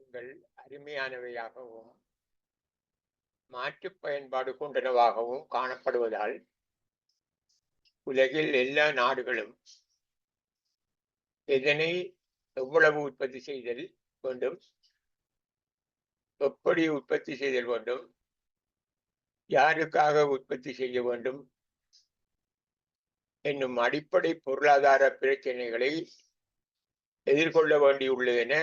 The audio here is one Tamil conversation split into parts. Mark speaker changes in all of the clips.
Speaker 1: உங்கள் அருமையானவையாகவும் மாற்றுப் பயன்பாடு கொண்டனவாகவும் காணப்படுவதால் உலகில் எல்லா நாடுகளும் எதனை எவ்வளவு உற்பத்தி செய்தல் வேண்டும் எப்படி உற்பத்தி செய்தல் வேண்டும் யாருக்காக உற்பத்தி செய்ய வேண்டும் என்னும் அடிப்படை பொருளாதார பிரச்சனைகளை எதிர்கொள்ள வேண்டியுள்ளது என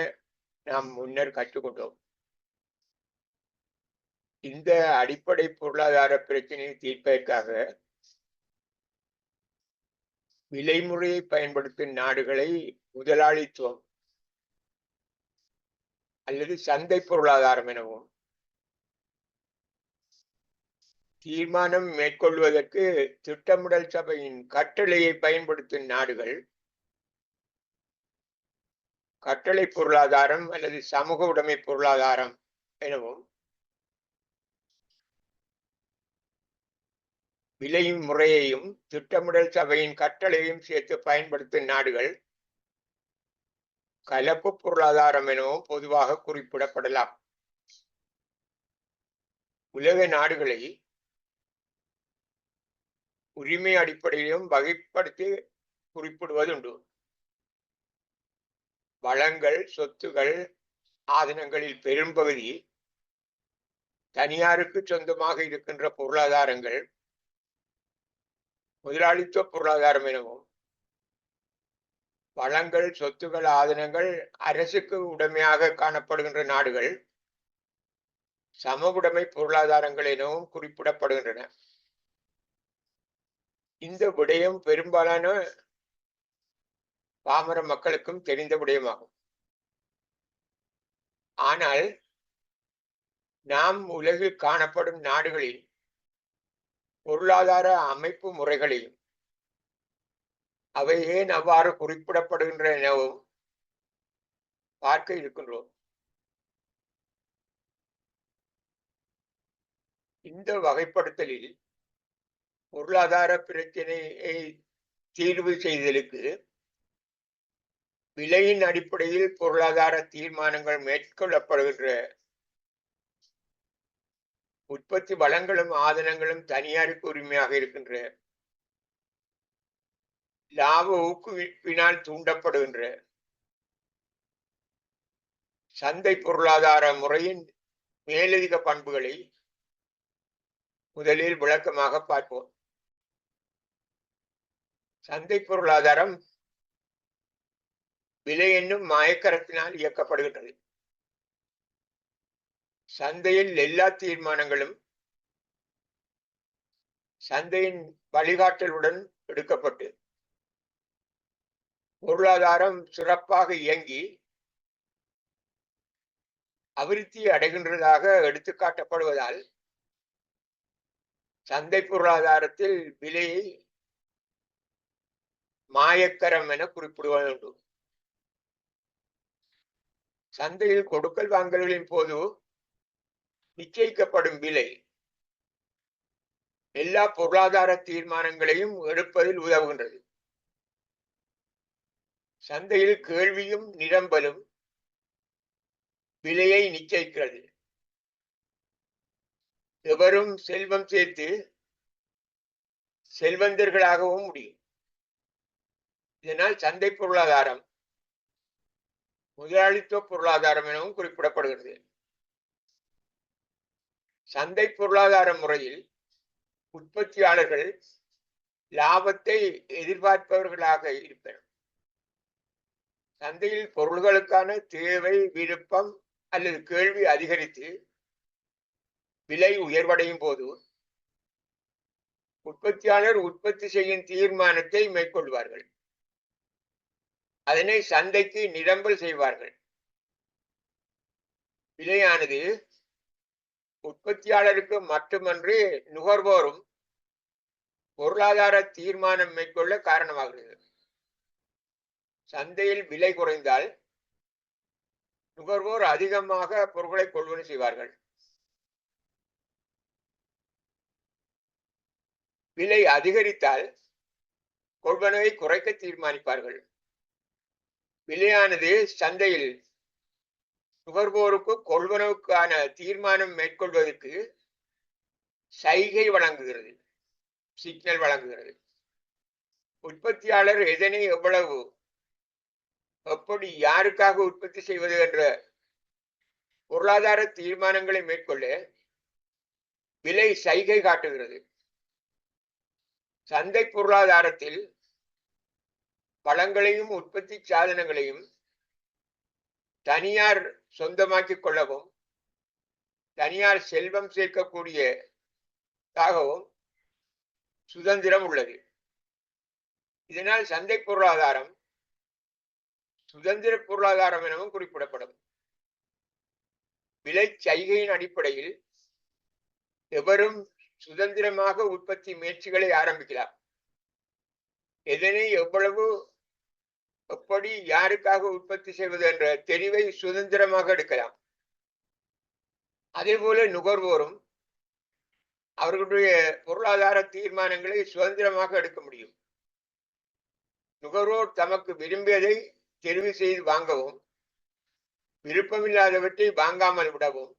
Speaker 1: நாம் முன்னர் கற்றுக்கொண்டோம். இந்த அடிப்படை பொருளாதார பிரச்சனையை தீர்ப்பதற்காக விலைமுறையை பயன்படுத்தும் நாடுகளை முதலாளித்துவம் அல்லது சந்தை பொருளாதாரம் எனவும் தீர்மானம் மேற்கொள்வதற்கு திட்டமிடல் சபையின் கட்டளையை பயன்படுத்தும் நாடுகள் கட்டளை பொருளாதாரம் அல்லது சமூக உடைமை பொருளாதாரம் எனவும் விலையும் முறையையும் திட்டமிடல் சபையின் கட்டளையும் சேர்த்து பயன்படுத்தும் நாடுகள் கலப்பு பொருளாதாரம் எனவும் பொதுவாக குறிப்பிடப்படலாம். உலக நாடுகளை உரிமை அடிப்படையிலும் வகைப்படுத்தி குறிப்பிடுவதுண்டு. வளங்கள் சொத்துகள் ஆதனங்களில் பெரும்பகுதி தனியாருக்கு சொந்தமாக இருக்கின்ற பொருளாதாரங்கள் முதலாளித்துவ பொருளாதாரம் எனவும் வளங்கள் சொத்துகள் ஆதனங்கள் அரசுக்கு உடைமையாக காணப்படுகின்ற நாடுகள் சம உடைமை பொருளாதாரங்கள் எனவும் குறிப்பிடப்படுகின்றன. இந்த விடயம் பெரும்பாலான பாமர மக்களுக்கும் தெரிந்த விடயமாகும். ஆனால் நாம் உலகில் காணப்படும் நாடுகளில் பொருளாதார அமைப்பு முறைகளில் அவை ஏன் அவ்வாறு குறிப்பிடப்படுகின்றன எனவும் பார்க்க இருக்கின்றோம். இந்த வகைப்படுத்தலில் பொருளாதார பிரச்சனையை தீர்வு செய்தலுக்கு விலையின் அடிப்படையில் பொருளாதார தீர்மானங்கள் மேற்கொள்ளப்படுகின்ற உற்பத்தி வளங்களும் ஆதனங்களும் தனியாருக்கு உரிமையாக இருக்கின்ற லாப ஊக்குவிப்பினால் தூண்டப்படுகின்ற சந்தை பொருளாதார முறையின் மேலதிக பண்புகளை முதலில் விளக்கமாக பார்ப்போம். சந்தை பொருளாதாரம் விலை என்னும் மாயக்கரத்தினால் இயக்கப்படுகின்றது. சந்தையில் எல்லா தீர்மானங்களும் சந்தையின் வழிகாட்டலுடன் எடுக்கப்பட்டு பொருளாதாரம் சிறப்பாக இயங்கி அபிவிருத்தி அடைகின்றதாக எடுத்துக்காட்டப்படுவதால் சந்தை பொருளாதாரத்தில் விலையை மாயக்கரம் என குறிப்பிடுவதுண்டு. சந்தையில் கொடுக்கல் வாங்கல்களின் போது நிச்சயிக்கப்படும் விலை. எல்லா பொருளாதார தீர்மானங்களையும் எடுப்பதில் உதவுகின்றது. சந்தையில் கேள்வியும் நிரம்பலும் விலையை நிச்சயிக்கிறது. எவரும் செல்வம் சேர்த்து செல்வந்தர்களாகவும் முடியும். இதனால் சந்தை பொருளாதாரம் முதலாளித்துவ பொருளாதாரம் எனவும் குறிப்பிடப்படுகிறது. சந்தை பொருளாதார முறையில் உற்பத்தியாளர்கள் லாபத்தை எதிர்பார்ப்பவர்களாக இருப்பர். சந்தையில் பொருள்களுக்கான தேவை விருப்பம் அல்லது கேள்வி அதிகரித்து விலை உயர்வடையும் போது உற்பத்தியாளர் உற்பத்தி செய்யும் தீர்மானத்தை மேற்கொள்வார்கள். அதனை சந்தைக்கு நிரம்பல் செய்வார்கள். விலையானது உற்பத்தியாளருக்கு மட்டுமன்றி நுகர்வோரும் பொருளாதார தீர்மானம் மேற்கொள்ள காரணமாகிறது. சந்தையில் விலை குறைந்தால் நுகர்வோர் அதிகமாக பொருட்களை கொள்வனு செய்வார்கள். விலை அதிகரித்தால் கொள்வனவை குறைக்க தீர்மானிப்பார்கள். விலையானது சந்தையில் நுகர்வோருக்கு கொள்வனவுக்கான தீர்மானம் மேற்கொள்வதற்கு சைகை வழங்குகிறது சிக்னல் வழங்குகிறது. உற்பத்தியாளர் எதனை எவ்வளவு எப்படி யாருக்காக உற்பத்தி செய்வது என்ற பொருளாதார தீர்மானங்களை மேற்கொள்ள விலை சைகை காட்டுகிறது. சந்தை பொருளாதாரத்தில் வளங்களையும் உற்பத்தி சாதனங்களையும் தனியார் சொந்தமாக்கிக் கொள்ளவும் தனியார் செல்வம் சேர்க்கக்கூடியதாகவும் சுதந்திரம் உள்ளது. இதனால் சந்தை பொருளாதாரம் சுதந்திர பொருளாதாரம் எனவும் குறிப்பிடப்படும். விலை சைகையின் அடிப்படையில் எவரும் சுதந்திரமாக உற்பத்தி முயற்சிகளை ஆரம்பிக்கலாம். எதனை எவ்வளவு எப்படி யாருக்காக உற்பத்தி செய்வது என்ற தெரிவை சுதந்திரமாக எடுக்கலாம். அதே போல நுகர்வோரும் அவர்களுடைய பொருளாதார தீர்மானங்களை சுதந்திரமாக எடுக்க முடியும். நுகர்வோர் தமக்கு விரும்பியதை தெரிவு செய்து வாங்கவும் விருப்பமில்லாதவற்றை வாங்காமல் விடவும்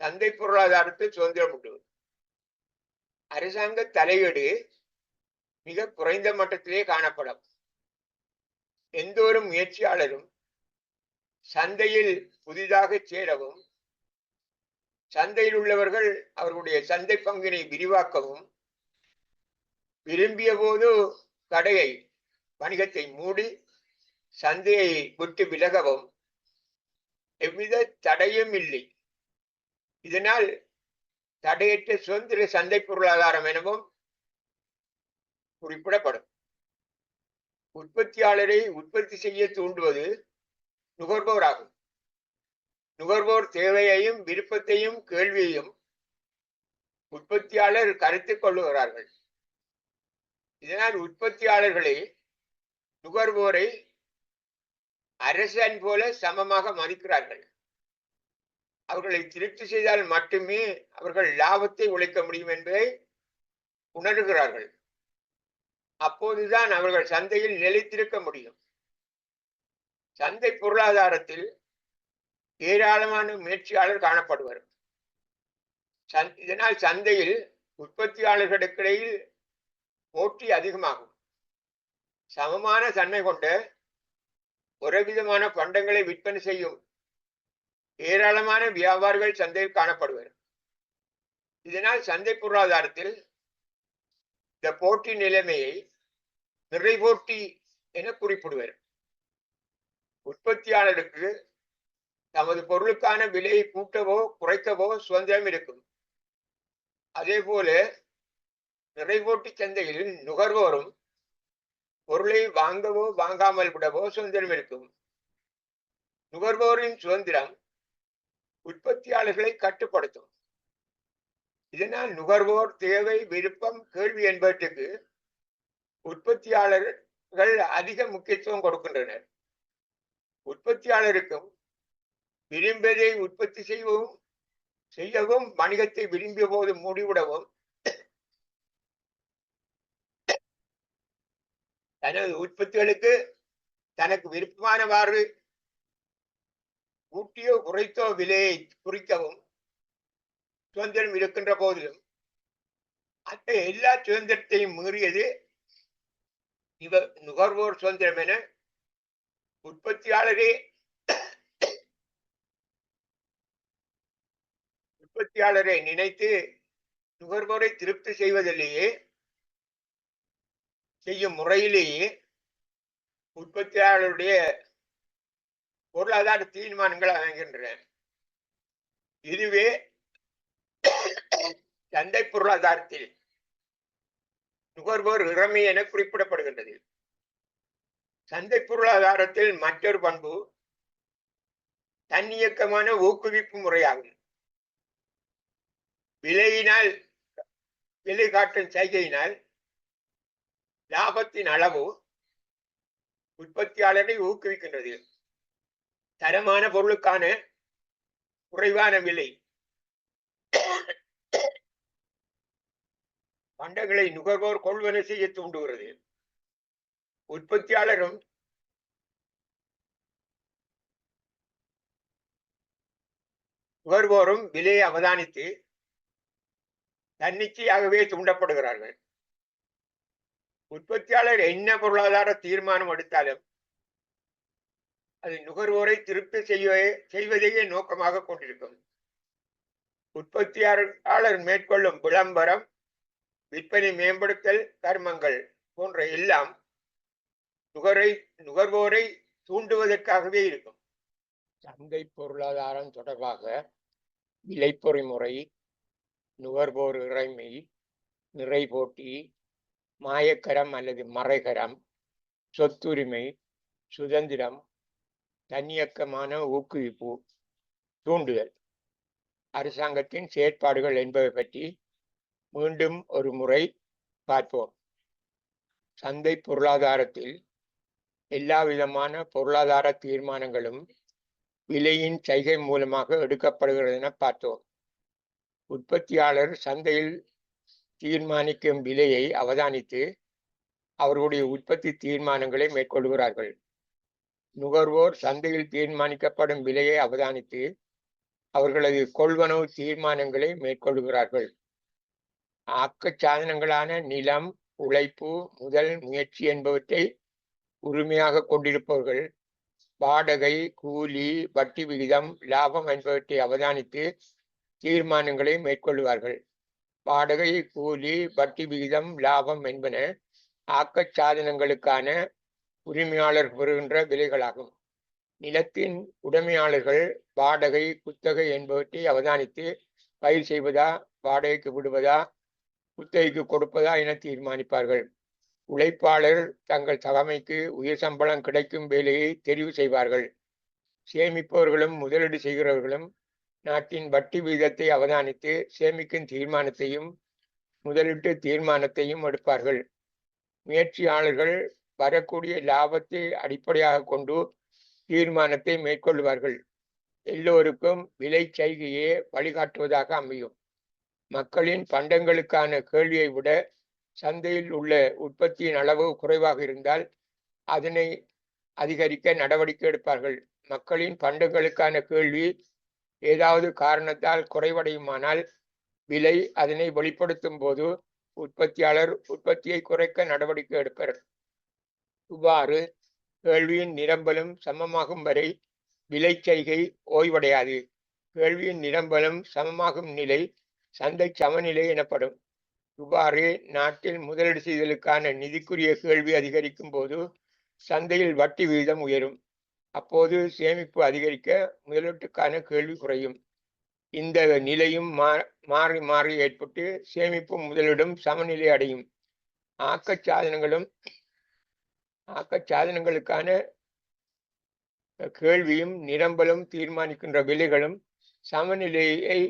Speaker 1: சந்தை பொருளாதாரத்தை சுதந்திரம் உண்டு. அரசாங்க தலையீடு மிக குறைந்த மட்டத்திலே காணப்படும். எந்த ஒரு முயற்சியாளரும் சந்தையில் புதிதாக சேரவும் சந்தையில் உள்ளவர்கள் அவர்களுடைய சந்தை பங்கினை விரிவாக்கவும் விரும்பிய போது கடையை வணிகத்தை மூடி சந்தையை விட்டு விலகவும் எவ்வித தடையும் இல்லை. இதனால் தடையற்ற சுதந்திர சந்தை பொருளாதாரம் எனவும் குறிப்பிடப்படும். உற்பத்தியாளரை உற்பத்தி செய்ய தூண்டுவது நுகர்வோர் ஆகும் நுகர்வோர் தேவையையும் விருப்பத்தையும் கேள்வியையும் உற்பத்தியாளர் கருத்து கொள்ளுகிறார்கள். இதனால் உற்பத்தியாளர்களே நுகர்வோரை அரசன் போல சமமாக மதிக்கிறார்கள். அவர்களை திருப்தி செய்தால் மட்டுமே அவர்கள் லாபத்தை உழைக்க முடியும் என்பதை உணர்கிறார்கள். அப்போதுதான் அவர்கள் சந்தையில் நிலைத்திருக்க முடியும். சந்தை பொருளாதாரத்தில் ஏராளமான முயற்சியாளர் காணப்படுவர். இதனால் சந்தையில் உற்பத்தியாளர்களுக்கிடையில் போட்டி அதிகமாகும். சமமான தன்மை கொண்ட ஒரே விதமான பண்டங்களை விற்பனை செய்யும் ஏராளமான வியாபாரிகள் சந்தையில் காணப்படுவர். இதனால் சந்தை பொருளாதாரத்தில் இந்த போட்டி நிலைமையை நிறைவோட்டி என குறிப்பிடுவர். உற்பத்தியாளருக்கு தமது பொருளுக்கான விலையை கூட்டவோ குறைக்கவோ சுதந்திரம் இருக்கும். அதே போல நிறைவோட்டி சந்தையில் நுகர்வோரும் பொருளை வாங்கவோ வாங்காமல் விடவோ சுதந்திரம் இருக்கும். நுகர்வோரின் சுதந்திரம் உற்பத்தியாளர்களை கட்டுப்படுத்தும். இதனால் நுகர்வோர் தேவை விருப்பம் கேள்வி என்பவற்றுக்கு உற்பத்தியாளர்கள் அதிக முக்கியத்துவம் கொடுக்கின்றனர். உற்பத்தியாளருக்கும் விரும்பியதை உற்பத்தி செய்யவும் செய்யவும் வணிகத்தை விரும்பிய போது மூடிவிடவும் தனது உற்பத்திகளுக்கு தனக்கு விருப்பமானவாறு கூட்டியோ குறைத்தோ விலையை குறிக்கவும் சுதந்திரம் இருக்கின்ற போதிலும் அந்த எல்லா சுதந்திரத்தையும் மீறியது இவ நுகர்வோர் சுதந்திரம் என உற்பத்தியாளரே உற்பத்தியாளரை நினைத்து நுகர்வோரை திருப்தி செய்வதிலேயே செய்யும் முறையிலேயே உற்பத்தியாளருடைய பொருளாதார தீர்மானங்கள் அமைகின்றன. இதுவே சந்தை பொருளாதாரத்தில் நுகர்வோர் இறமை என குறிப்பிடப்படுகின்றது. சந்தை பொருளாதாரத்தில் மற்றொரு பண்பு தன்னியக்கமான ஊக்குவிப்பு முறையாகும். விலையினால் விலை காட்டும் செய்கையினால் லாபத்தின் அளவு உற்பத்தியாளரை ஊக்குவிக்கின்றது. தரமான பொருளுக்கான குறைவான விலை. பண்டங்களை நுகர்வோர் கொள்வன செய்ய தூண்டுகிறது. உற்பத்தியாளரும் நுகர்வோரும் விலையை அவதானித்து தன்னிச்சையாகவே தூண்டப்படுகிறார்கள். உற்பத்தியாளர் என்ன பொருளாதார தீர்மானம் எடுத்தாலும் அது நுகர்வோரை திருப்தி செய்ய செய்வதையே நோக்கமாக கொண்டிருக்கும். உற்பத்தியாளர் மேற்கொள்ளும் விளம்பரம் விற்பனை மேம்படுத்தல் கர்மங்கள் போன்ற எல்லாம் நுகரை நுகர்வோரை தூண்டுவதற்காகவே இருக்கும். சந்தை பொருளாதாரம் தொடர்பாக விலைப்பொறிமுறை நுகர்வோர் இறைமை நிறை போட்டி மாயக்கரம் அல்லது மறைகரம் சொத்துரிமை சுதந்திரம் தன்னியக்கமான ஊக்குவிப்பு தூண்டுதல். அரசாங்கத்தின் செயற்பாடுகள் என்பவை பற்றி மீண்டும் ஒரு முறை பார்ப்போம். சந்தை பொருளாதாரத்தில் எல்லா விதமான பொருளாதார தீர்மானங்களும் விலையின் சைகை மூலமாக எடுக்கப்படுகிறது என பார்த்தோம். உற்பத்தியாளர் சந்தையில் தீர்மானிக்கும் விலையை அவதானித்து அவர்களுடைய உற்பத்தி தீர்மானங்களை மேற்கொள்கிறார்கள். நுகர்வோர் சந்தையில் தீர்மானிக்கப்படும் விலையை அவதானித்து அவர்களது கொள்வனவு தீர்மானங்களை மேற்கொள்கிறார்கள். ஆக்கச் சாதனங்களான நிலம் உழைப்பு முதல் முயற்சி என்பவற்றை உரிமையாக கொண்டிருப்பவர்கள் வாடகை கூலி வட்டி விகிதம் லாபம் என்பவற்றை அவதானித்து தீர்மானங்களை மேற்கொள்வார்கள். வாடகை கூலி வட்டி விகிதம் லாபம் என்பன ஆக்க சாதனங்களுக்கான உரிமையாளர் பெறுகின்ற விலைகளாகும். நிலத்தின் உடைமையாளர்கள் வாடகை குத்தகை என்பவற்றை அவதானித்து பயிர் செய்வதா வாடகைக்கு விடுவதா குத்தகைக்கு கொடுப்பதா என தீர்மானிப்பார்கள். உழைப்பாளர் தங்கள் தகமைக்கு உயர் சம்பளம் கிடைக்கும் வேலையை தெரிவு செய்வார்கள். சேமிப்பவர்களும் முதலீடு செய்கிறவர்களும் நாட்டின் வட்டி விகிதத்தை அவதானித்து சேமிக்கும் தீர்மானத்தையும் முதலீட்டு தீர்மானத்தையும் எடுப்பார்கள். முயற்சியாளர்கள் வரக்கூடிய லாபத்தை அடிப்படையாக கொண்டு தீர்மானத்தை மேற்கொள்வார்கள். எல்லோருக்கும் விலை செய்கையே வழிகாட்டுவதாக அமையும். மக்களின் பண்டங்களுக்கான கேள்வியை விட சந்தையில் உள்ள உற்பத்தியின் அளவு குறைவாக இருந்தால் அதனை அதிகரிக்க நடவடிக்கை எடுப்பார்கள். மக்களின் பண்டங்களுக்கான கேள்வி ஏதாவது காரணத்தால் குறைவடையுமானால் விலை அதனை வெளிப்படுத்தும் போது உற்பத்தியாளர் உற்பத்தியை குறைக்க நடவடிக்கை எடுப்பர். இவ்வாறு கேள்வியின் நிரம்பலும் சமமாகும் வரை விலை செய்கை ஓய்வடையாது. கேள்வியின் நிரம்பலும் சமமாகும் நிலை சந்தை சமநிலை எனப்படும். இவ்வாறு நாட்டில் முதலீடு செய்தலுக்கான நிதிக்குரிய கேள்வி அதிகரிக்கும் போது சந்தையில் வட்டி விகிதம் உயரும். அப்போது சேமிப்பு அதிகரிக்க முதலீட்டுக்கான கேள்வி குறையும். இந்த நிலையும் மாறி மாறி ஏற்பட்டு சேமிப்பும் முதலீடும் சமநிலை அடையும். ஆக்கச் சாதனங்களும் ஆக்கச் சாதனங்களுக்கான கேள்வியும் நிரம்பலும் தீர்மானிக்கின்ற விலைகளும் சமநிலையை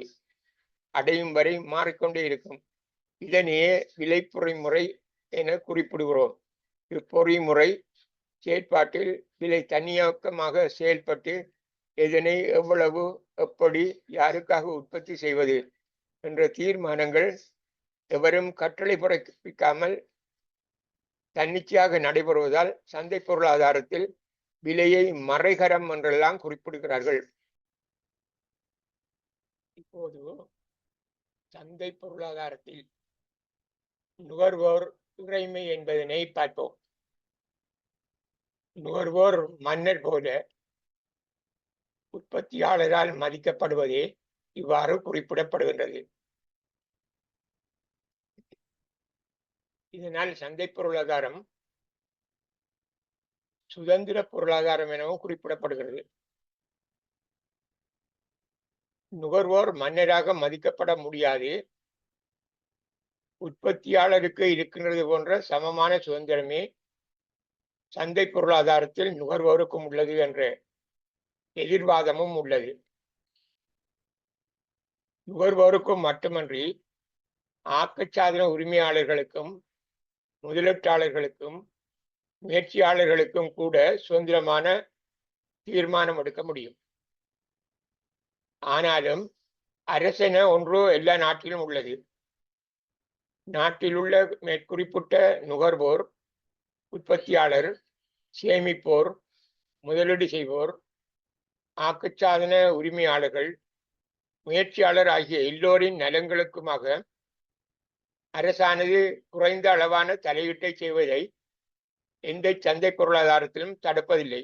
Speaker 1: அடையும் வரை மாறிக்கொண்டே இருக்கும். இதனையே விலை பொறிமுறை என குறிப்பிடுகிறோம். இப்பொறிமுறை செயற்பாட்டில் விலை தனியாக்கமாக செயல்பட்டு எதனை எவ்வளவு எப்படி யாருக்காக உற்பத்தி செய்வது என்ற தீர்மானங்கள் எவரும் கட்டளை பிறப்பிக்காமல் தன்னிச்சையாக நடைபெறுவதால் சந்தை பொருளாதாரத்தில் விலையை மறைகரம் என்றெல்லாம் குறிப்பிடுகிறார்கள். இப்போது சந்தை பொருளாதாரத்தில் நுகர்வோர் இறைமை என்பதனை பார்ப்போம். நுகர்வோர் மன்னர் போல உற்பத்தியாளரால் மதிக்கப்படுவதே இவ்வாறு குறிப்பிடப்படுகின்றது. இதனால் சந்தை பொருளாதாரம் சுதந்திர பொருளாதாரம் எனவும் குறிப்பிடப்படுகிறது. நுகர்வோர் மன்னராக மதிக்கப்பட முடியாது. உற்பத்தியாளருக்கு இருக்கின்றது போன்ற சமமான சுதந்திரமே சந்தை பொருளாதாரத்தில் நுகர்வோருக்கும் உள்ளது என்ற எதிர்வாதமும் உள்ளது. நுகர்வோருக்கும் மட்டுமன்றி ஆக்கச்சாதன உரிமையாளர்களுக்கும் முதலீட்டாளர்களுக்கும் முயற்சியாளர்களுக்கும் கூட சுதந்திரமான தீர்மானம் எடுக்க முடியும். ஆனாலும் அரசென ஒன்று எல்லா நாட்டிலும் உள்ளது. நாட்டில் உள்ள மேற்குறிப்பிட்ட நுகர்வோர் உற்பத்தியாளர் சேமிப்போர் முதலீடு செய்வோர் ஆக்குச்சாதன உரிமையாளர்கள் முயற்சியாளர் ஆகிய எல்லோரின் நலன்களுக்குமாக அரசானது குறைந்த அளவான தலையீட்டை செய்வதை எந்த சந்தை பொருளாதாரத்திலும் தடுப்பதில்லை.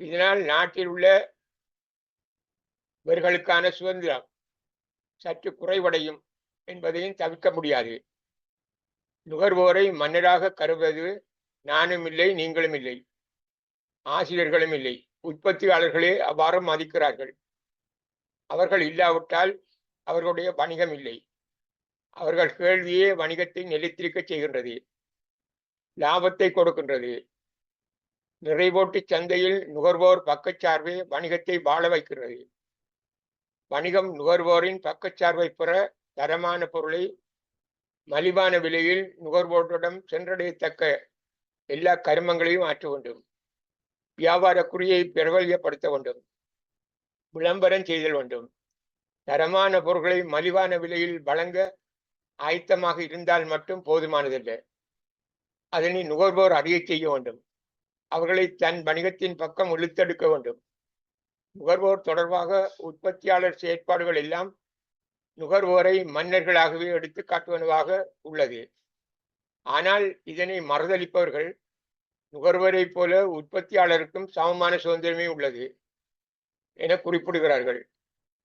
Speaker 1: இதனால் நாட்டில் உள்ள இவர்களுக்கான சுதந்திரம் சற்று குறைவடையும் என்பதையும் தவிர்க்க முடியாது. நுகர்வோரை மன்னராக கருவது நானும் இல்லை நீங்களும் இல்லை. ஆசிரியர்களும் இல்லை. உற்பத்தியாளர்களே அவ்வாறு மதிக்கிறார்கள். அவர்கள் இல்லாவிட்டால் அவர்களுடைய வணிகம் இல்லை. அவர்கள் கேள்வியே வணிகத்தை நிலைத்திருக்க செய்கின்றது. லாபத்தை கொடுக்கின்றது. நிறைவோட்டு சந்தையில் நுகர்வோர் பக்கச்சார்பே வணிகத்தை வாழ வைக்கிறது வணிகம் நுகர்வோரின் பக்கச்சார்பை பெற தரமான பொருளை மலிவான விலையில் நுகர்வோரிடம் சென்றடையத்தக்க எல்லா கருமங்களையும் ஆற்ற வேண்டும். வியாபார குறியை பிரபல்யப்படுத்த வேண்டும். விளம்பரம் செய்தல் வேண்டும். தரமான பொருட்களை மலிவான விலையில் வழங்க ஆயத்தமாக இருந்தால் மட்டும் போதுமானதில்லை. அதனை நுகர்வோர் அறிய செய்ய வேண்டும். அவர்களை தன் வணிகத்தின் பக்கம் இழுத்தெடுக்க வேண்டும். நுகர்வோர் தொடர்பாக உற்பத்தியாளர் செயற்பாடுகள் எல்லாம் நுகர்வோரை மன்னர்களாகவே எடுத்து காட்டுவனவாக உள்ளது. ஆனால் இதனை மறுதளிப்பவர்கள் நுகர்வோரைப் போல உற்பத்தியாளருக்கும் சமமான சுதந்திரமே உள்ளது என குறிப்பிடுகிறார்கள்.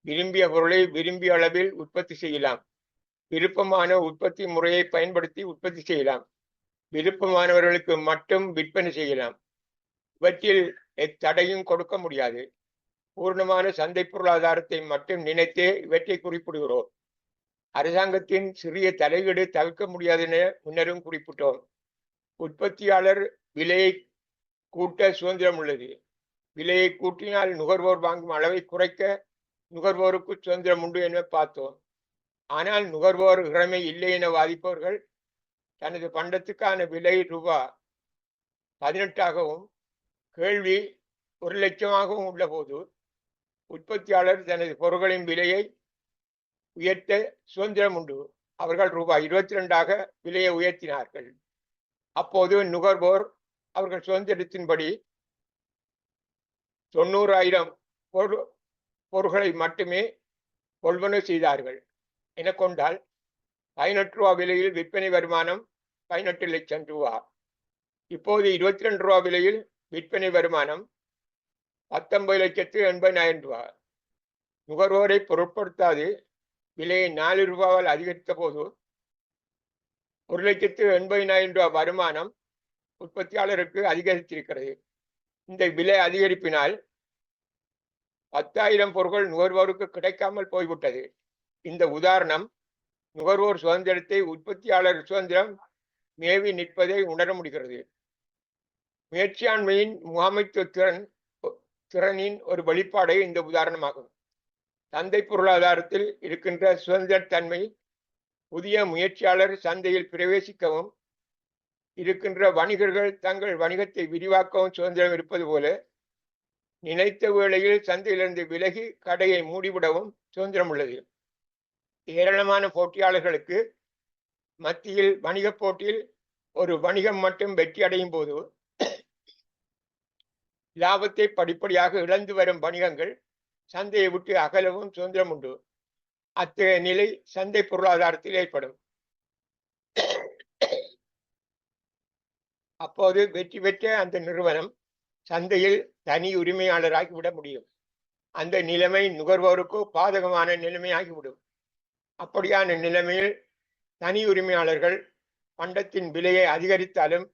Speaker 1: விரும்பிய பொருளை விரும்பிய அளவில் உற்பத்தி செய்யலாம். விருப்பமான உற்பத்தி முறையை பயன்படுத்தி உற்பத்தி செய்யலாம். விருப்பமானவர்களுக்கு மட்டும் விற்பனை செய்யலாம். இவற்றில் எத்தடையும் கொடுக்க முடியாது. பூர்ணமான சந்தை பொருளாதாரத்தை மட்டும் நினைத்தே இவற்றை குறிப்பிடுகிறோம். அரசாங்கத்தின் சிறிய தலையீடு தவிர்க்க முடியாது என முன்னரும் குறிப்பிட்டோம். உற்பத்தியாளர் விலையை கூட்ட சுதந்திரம் உள்ளது. விலையை கூட்டினால் நுகர்வோர் வாங்கும் அளவை குறைக்க நுகர்வோருக்கு சுதந்திரம் உண்டு என பார்த்தோம். ஆனால் நுகர்வோர் இறமை இல்லை என வாதிப்பவர்கள் தனது பண்டத்துக்கான விலை ரூபா பதினெட்டாகவும் கேள்வி ஒரு லட்சமாகவும் உள்ள போது உற்பத்தியாளர் தனது பொருட்களின் விலையை உயர்த்த சுதந்திரம் உண்டு. அவர்கள் ரூபாய் இருபத்தி ரெண்டாக விலையை உயர்த்தினார்கள். அப்போது நுகர்வோர் அவர்கள் சுதந்திரத்தின்படி தொண்ணூறாயிரம் பொருள் பொருட்களை மட்டுமே கொள்வனவு செய்தார்கள். என கொண்டால் பதினெட்டு ரூபா விலையில் விற்பனை வருமானம் பதினெட்டு லட்சம் ரூபா. இப்போது இருபத்தி ரெண்டு ரூபா விலையில் விற்பனை வருமானம் பத்தொன்பது லட்சத்து எண்பதாயிரம் ரூபா நுகர்வோரை பொருட்படுத்தாது. விலையை நாலு ரூபாவால் அதிகரித்த போது ஒரு லட்சத்து எண்பதினாயிரம் ரூபாய் வருமானம் உற்பத்தியாளருக்கு அதிகரித்திருக்கிறது. இந்த விலை அதிகரிப்பினால் பத்தாயிரம் பொருட்கள் நுகர்வோருக்கு கிடைக்காமல் போய்விட்டது. இந்த உதாரணம் நுகர்வோர் சுதந்திரத்தை உற்பத்தியாளர் சுதந்திரம் மேவி நிற்பதை உணர முடிகிறது. முயற்சியாண்மையின் முகாமைத்துவ திறன் திறனின் ஒரு வெளிப்பாடே இந்த உதாரணமாகும். சந்தை பொருளாதாரத்தில் இருக்கின்ற சுதந்திரத்தன்மை புதிய முயற்சியாளர் சந்தையில் பிரவேசிக்கவும் இருக்கின்ற வணிகர்கள் தங்கள் வணிகத்தை விரிவாக்கவும் சுதந்திரம் இருப்பது போல நினைத்த வேளையில் சந்தையிலிருந்து விலகி கடையை மூடிவிடவும் சுதந்திரம் உள்ளது. ஏராளமான போட்டியாளர்களுக்கு மத்தியில் வணிக போட்டியில் ஒரு வணிகம் மட்டும் வெற்றி அடையும் போது லாபத்தை படிப்படியாக இழந்து வரும் வணிகங்கள் சந்தையை விட்டு அகலவும் சுதந்திரம் உண்டு. அத்தகைய நிலை சந்தை பொருளாதாரத்தில் ஏற்படும். அப்போது வெற்றி பெற்ற அந்த நிறுவனம் சந்தையில் தனி உரிமையாளராகி விட முடியும். அந்த நிலைமை நுகர்வோருக்கோ பாதகமான நிலைமையாகிவிடும். அப்படியான நிலைமையில் தனி உரிமையாளர்கள் பண்டத்தின் விலையை அதிகரித்தாலும்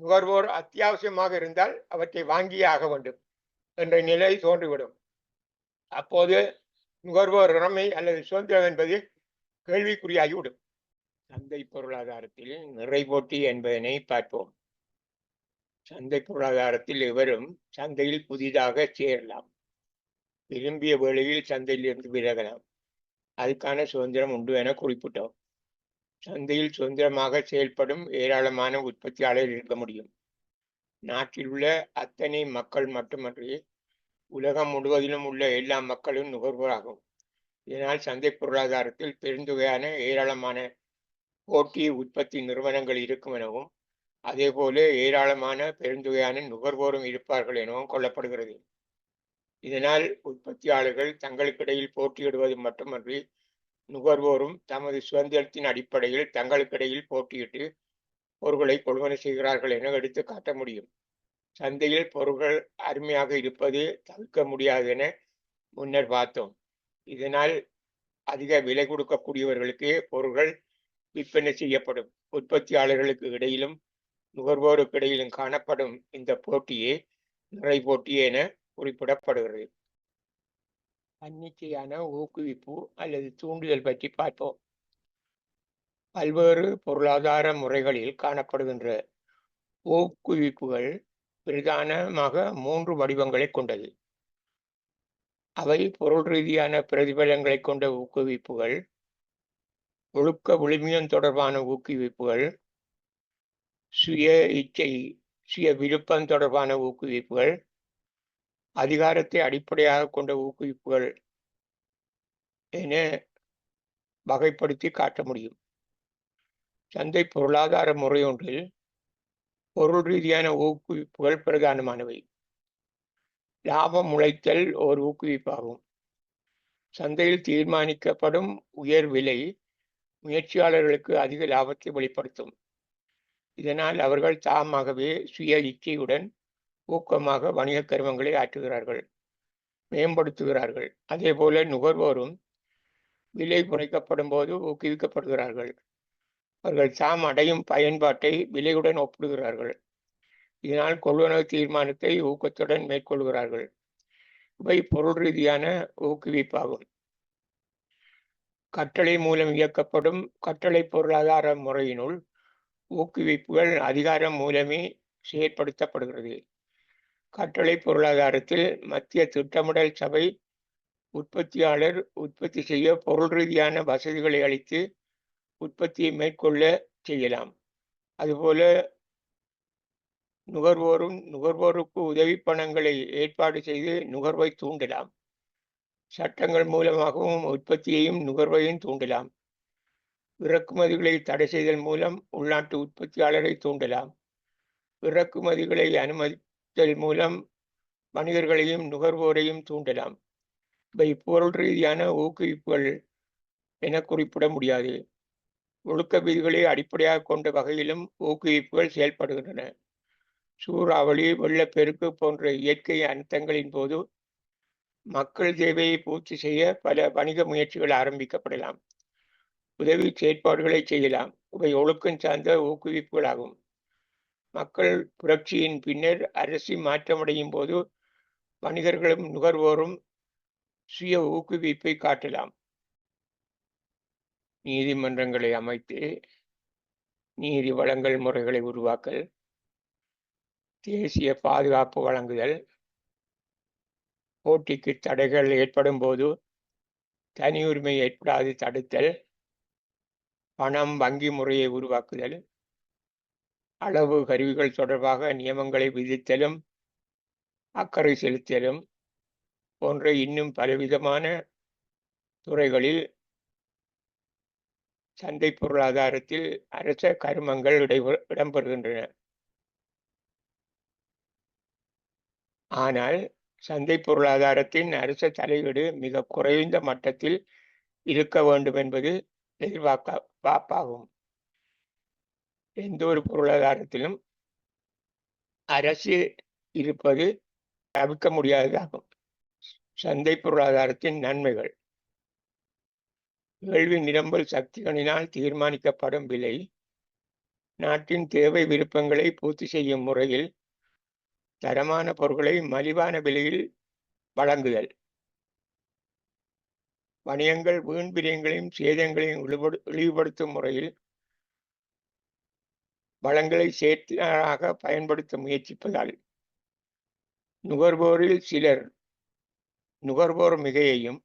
Speaker 1: நுகர்வோர் அத்தியாவசியமாக இருந்தால் அவற்றை வாங்கியே ஆக வேண்டும் என்ற நிலை தோன்றிவிடும். அப்போது நுகர்வோர் இறமை அல்லது சுதந்திரம் என்பது கேள்விக்குறியாகிவிடும். சந்தை பொருளாதாரத்தில் நிறை போட்டி என்பதனை பார்ப்போம். சந்தை பொருளாதாரத்தில் எவரும் சந்தையில் புதிதாக சேரலாம். விரும்பிய வேளையில் சந்தையில் இருந்து விலகலாம். அதுக்கான சுதந்திரம் உண்டு என குறிப்பிட்டோம். சந்தையில் சுதந்திரமாக செயல்படும் ஏராளமான உற்பத்தியாளர் இருக்க முடியும். நாட்டில் உள்ள அத்தனை மக்கள் மட்டுமன்றி உலகம் முழுவதிலும் உள்ள எல்லா மக்களும் நுகர்வோராகும். இதனால் சந்தை பொருளாதாரத்தில் பெருந்தொகையான ஏராளமான போட்டி உற்பத்தி நிறுவனங்கள் இருக்கும் எனவும் அதேபோல ஏராளமான பெருந்தொகையான நுகர்வோரும் இருப்பார்கள் எனவும் கொள்ளப்படுகிறது. இதனால் உற்பத்தியாளர்கள் தங்களுக்கிடையில் போட்டியிடுவது மட்டுமன்றி நுகர்வோரும் தமது சுதந்திரத்தின் அடிப்படையில் தங்களுக்கிடையில் போட்டியிட்டு பொருட்களை கொள்வனை செய்கிறார்கள் என எடுத்து காட்ட முடியும். சந்தையில் பொருட்கள் அருமையாக இருப்பது தவிர்க்க முடியாது என முன்னர் பார்த்தோம். இதனால் அதிக விலை கொடுக்கக்கூடியவர்களுக்கு பொருட்கள் விற்பனை செய்யப்படும். உற்பத்தியாளர்களுக்கு இடையிலும் நுகர்வோருக்கு இடையிலும் காணப்படும் இந்த போட்டியே நிறை போட்டி என குறிப்பிடப்படுகிறது. தன்னிச்சையான ஊக்குவிப்பு அல்லது தூண்டுதல் பற்றி பார்ப்போம். பல்வேறு பொருளாதார முறைகளில் காணப்படுகின்ற ஊக்குவிப்புகள் பிரதானமாக மூன்று வடிவங்களை கொண்டது. அவை பொருள் ரீதியான பிரதிபலங்களை கொண்ட ஊக்குவிப்புகள் ஒழுக்க விழுமியம் தொடர்பான ஊக்குவிப்புகள் சுய இச்சை சுய விருப்பம் தொடர்பான ஊக்குவிப்புகள் அதிகாரத்தை அடிப்படையாக கொண்ட ஊக்குவிப்புகள் என வகைப்படுத்தி காட்ட முடியும். சந்தை பொருளாதார முறையொன்றில் பொருள் ரீதியான ஊக்குவிப்புகள் பிரதானமானவை. லாபம் முளைத்தல் ஒரு ஊக்குவிப்பாகும். சந்தையில் தீர்மானிக்கப்படும் உயர் விலை முயற்சியாளர்களுக்கு அதிக லாபத்தை வெளிப்படுத்தும். இதனால் அவர்கள் தாமாகவே சுய இச்சையுடன் ஊக்கமாக வணிக கருமங்களை ஆற்றுகிறார்கள் மேம்படுத்துகிறார்கள். அதே போல நுகர்வோரும் விலை குறைக்கப்படும் போது ஊக்குவிக்கப்படுகிறார்கள். அவர்கள் தாம் அடையும் பயன்பாட்டை விலையுடன் ஒப்பிடுகிறார்கள். இதனால் கொள்வனவு தீர்மானத்தை ஊக்கத்துடன் மேற்கொள்கிறார்கள். இவை பொருள் ரீதியான ஊக்குவிப்பாகும். கட்டளை மூலம் இயக்கப்படும் கட்டளை பொருளாதார முறையினுள் ஊக்குவிப்புகள் அதிகாரம் மூலமே செயற்படுத்தப்படுகிறது. கட்டளை பொருளாதாரத்தில் மத்திய திட்டமிடல் சபை உற்பத்தியாளர் உற்பத்தி செய்ய பொருள் ரீதியான வசதிகளை அளித்து உற்பத்தியை மேற்கொள்ள செய்யலாம். அதுபோல நுகர்வோரும் நுகர்வோருக்கு உதவி பணங்களை ஏற்பாடு செய்து நுகர்வை தூண்டலாம். சட்டங்கள் மூலமாகவும் உற்பத்தியையும் நுகர்வையும் தூண்டலாம். இறக்குமதிகளை தடை செய்தல் மூலம் உள்நாட்டு உற்பத்தியாளரை தூண்டலாம். இறக்குமதிகளை அனுமதித்தல் மூலம் வணிகர்களையும் நுகர்வோரையும் தூண்டலாம். இவை பொருள் ரீதியான ஊக்குவிப்புகள் என குறிப்பிட முடியாது. ஒழுக்க விதிகளை அடிப்படையாக கொண்ட வகையிலும் ஊக்குவிப்புகள் செயல்படுகின்றன. சூறாவளி வெள்ளப்பெருக்கு போன்ற இயற்கை அனர்த்தங்களின் போது மக்கள் தேவையை பூர்த்தி செய்ய பல வணிக முயற்சிகள் ஆரம்பிக்கப்படலாம். உதவி செயற்பாடுகளை செய்யலாம். இவை ஒழுக்கம் சார்ந்த ஊக்குவிப்புகளாகும். மக்கள் புரட்சியின் பின்னர் அரசு மாற்றமடையும் போது வணிகர்களும் நுகர்வோரும் சுய ஊக்குவிப்பை காட்டலாம். நீதிமன்றங்களை அமைத்து நீதி வழங்கல் முறைகளை உருவாக்கல் தேசிய பாதுகாப்பு வழங்குதல் போட்டிக்கு தடைகள் ஏற்படும் போது தனி உரிமை ஏற்படாது தடுத்தல் பணம் வங்கி முறையை உருவாக்குதல் அளவு கருவிகள் தொடர்பாக நியமங்களை விதித்தலும் அக்கறை செலுத்தலும் போன்ற இன்னும் பலவிதமான துறைகளில் சந்தை பொருளாதாரத்தில் அரச கருமங்கள் இடம்பெறுகின்றன. ஆனால் சந்தை பொருளாதாரத்தின் அரச தலையீடு மிக குறைந்த மட்டத்தில் இருக்க வேண்டும் என்பது எதிர்பார்க்க வாப்பாகும் எந்த ஒரு பொருளாதாரத்திலும் அரசு இருப்பது தவிர்க்க முடியாததாகும். சந்தை பொருளாதாரத்தின் நன்மைகள். கேள்வி நிரம்பல் சக்திகளினால் தீர்மானிக்கப்படும் விலை. நாட்டின் தேவை விருப்பங்களை பூர்த்தி செய்யும் முறையில் தரமான பொருட்களை மலிவான விலையில் வழங்குதல். வணிகங்கள் வீண் பிரியங்களையும் சேதங்களையும் இழிவுபடுத்தும் முறையில் வளங்களை சேர்த்தாக பயன்படுத்த முயற்சிப்பதால் நுகர்வோரில் சிலர் நுகர்வோர் மிகையையும்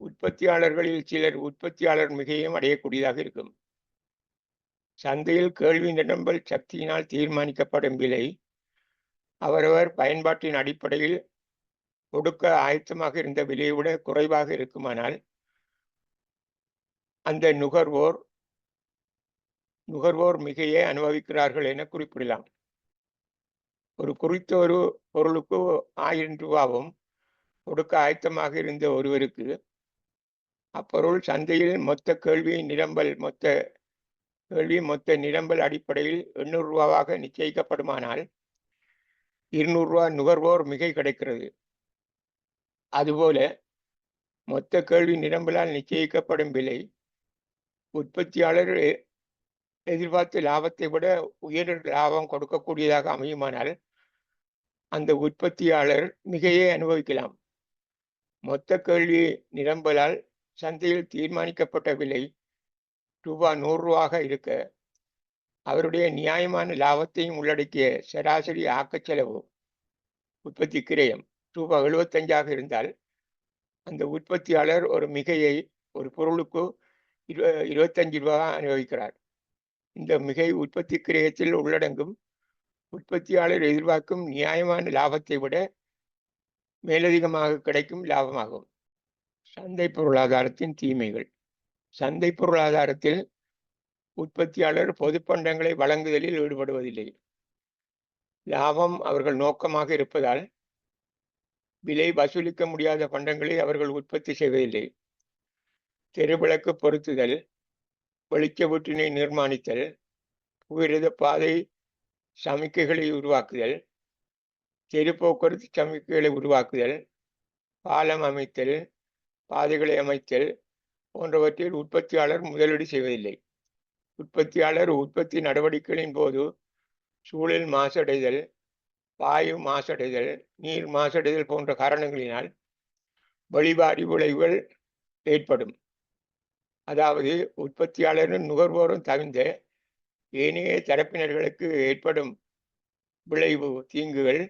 Speaker 1: உற்பத்தியாளர்களில் சிலர் உற்பத்தியாளர் மிகையும் அடையக்கூடியதாக இருக்கும். சந்தையில் கேள்வி நிரம்பல் சக்தியினால் தீர்மானிக்கப்படும் விலை அவரவர் பயன்பாட்டின் அடிப்படையில் கொடுக்க ஆயத்தமாக இருந்த விலையை விட குறைவாக இருக்குமானால் அந்த நுகர்வோர் நுகர்வோர் மிகையே அனுபவிக்கிறார்கள் என குறிப்பிடலாம். ஒரு குறித்த ஒரு பொருளுக்கு ஆயிரம் ரூபாவும் கொடுக்க ஆயத்தமாக இருந்த ஒருவருக்கு அப்பொருள் சந்தையில் மொத்த கேள்வி நிரம்பல் மொத்த கேள்வி மொத்த நிரம்பல் அடிப்படையில் எண்ணூறு ரூபாவாக நிச்சயிக்கப்படுமானால் இருநூறு ரூபா நுகர்வோர் மிகை கிடைக்கிறது. அதுபோல மொத்த கேள்வி நிரம்பலால் நிச்சயிக்கப்படும் விலை உற்பத்தியாளர் எதிர்பார்த்த லாபத்தை விட உயர் லாபம் கொடுக்கக்கூடியதாக அமையுமானால் அந்த உற்பத்தியாளர் மிகையை அனுபவிக்கலாம். மொத்த கேள்வி நிரம்பலால் சந்தையில் தீர்மானிக்கப்பட்ட விலை ரூபாய் நூறுரூவாக இருக்க அவருடைய நியாயமான லாபத்தையும் உள்ளடக்கிய சராசரி ஆக்கச் செலவு உற்பத்தி கிரயம் ரூபாய் எழுபத்தஞ்சாக இருந்தால் அந்த உற்பத்தியாளர் ஒரு மிகையை ஒரு பொருளுக்கு இரு இருபத்தஞ்சு ரூபாய் அனுபவிக்கிறார். இந்த மிகை உற்பத்தி கிரயத்தில் உள்ளடங்கும் உற்பத்தியாளர் எதிர்பார்க்கும் நியாயமான லாபத்தை விட மேலதிகமாக கிடைக்கும் லாபமாகும். சந்தை பொருளாதாரத்தின் தீமைகள். சந்தை பொருளாதாரத்தில் உற்பத்தியாளர் பொதுப்பண்டங்களை வழங்குதலில் ஈடுபடுவதில்லை. லாபம் அவர்கள் நோக்கமாக இருப்பதால் விலை வசூலிக்க முடியாத பண்டங்களை அவர்கள் உற்பத்தி செய்வதில்லை. தெருவிளக்கு பொருத்துதல் வெளிச்ச வீட்டினை நிர்மாணித்தல் புகிரத பாதை சமிக்கைகளை உருவாக்குதல் தெரு போக்குவரத்து சமிக்கைகளை உருவாக்குதல் பாலம் அமைத்தல் பாதைகளை அமைத்தல் போன்றவற்றில் உற்பத்தியாளர் முதலீடு செய்வதில்லை. உற்பத்தியாளர் உற்பத்தி நடவடிக்கைகளின் போது சூழல் மாசடைதல் வாயு மாசடைதல் நீர் மாசடைதல் போன்ற காரணங்களினால் வழிபாடு விளைவுகள் ஏற்படும். அதாவது உற்பத்தியாளரும் நுகர்வோரும் தவிர்ந்த ஏனைய தரப்பினர்களுக்கு ஏற்படும் விளைவு தீங்குகள்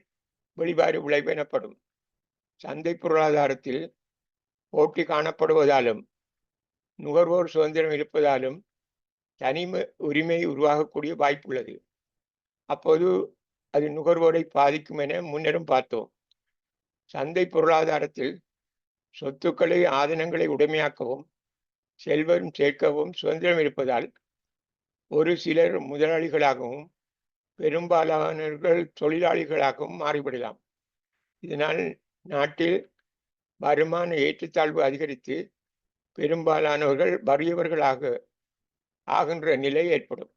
Speaker 1: வெளிவாறு விளைவு எனப்படும் சந்தை பொருளாதாரத்தில் போட்டி காணப்படுவதாலும் நுகர்வோர் சுதந்திரம் இருப்பதாலும் தனிம உரிமை உருவாகக்கூடிய வாய்ப்புள்ளது. அப்போது அது நுகர்வோரை பாதிக்கும் என முன்னரும் பார்த்தோம். சந்தை பொருளாதாரத்தில் சொத்துக்களை ஆதனங்களை உடைமையாக்கவும் செல்வரும் சேர்க்கவும் சுதந்திரம் இருப்பதால் ஒரு சிலர் முதலாளிகளாகவும் பெரும்பாலானவர்கள் தொழிலாளிகளாகவும் மாறிவிடலாம். இதனால் நாட்டில் வருமான ஏற்றத்தாழ்வு அதிகரித்து பெரும்பாலானவர்கள் வறியவர்களாக ஆகின்ற நிலை ஏற்படும்.